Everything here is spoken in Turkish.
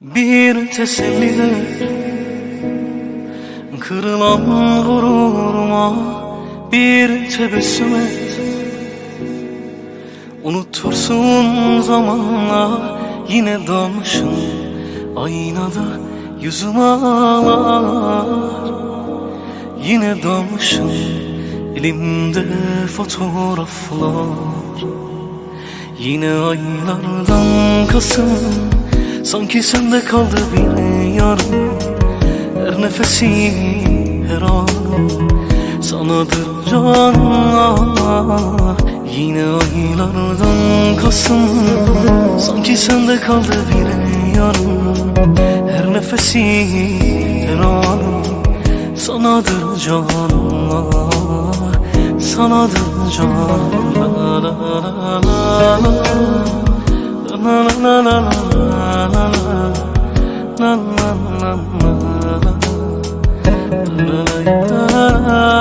Bir tesellide Kırılan gururuma Bir tebessüm et Unutursun zamanla Yine dalmışım Aynada yüzüm ağlar. Yine dalmışım Elimde fotoğraflar. Yine aylardan Kasım Sanki sende kaldı bir yarım Her nefesi her anım Sanadır canlar Yine aylardan Kasım Sanki sende kaldı bir yarım Her nefesi her anım Sanadır canlar Sanadır canlar la la la. La La la la la la mơ lời thơ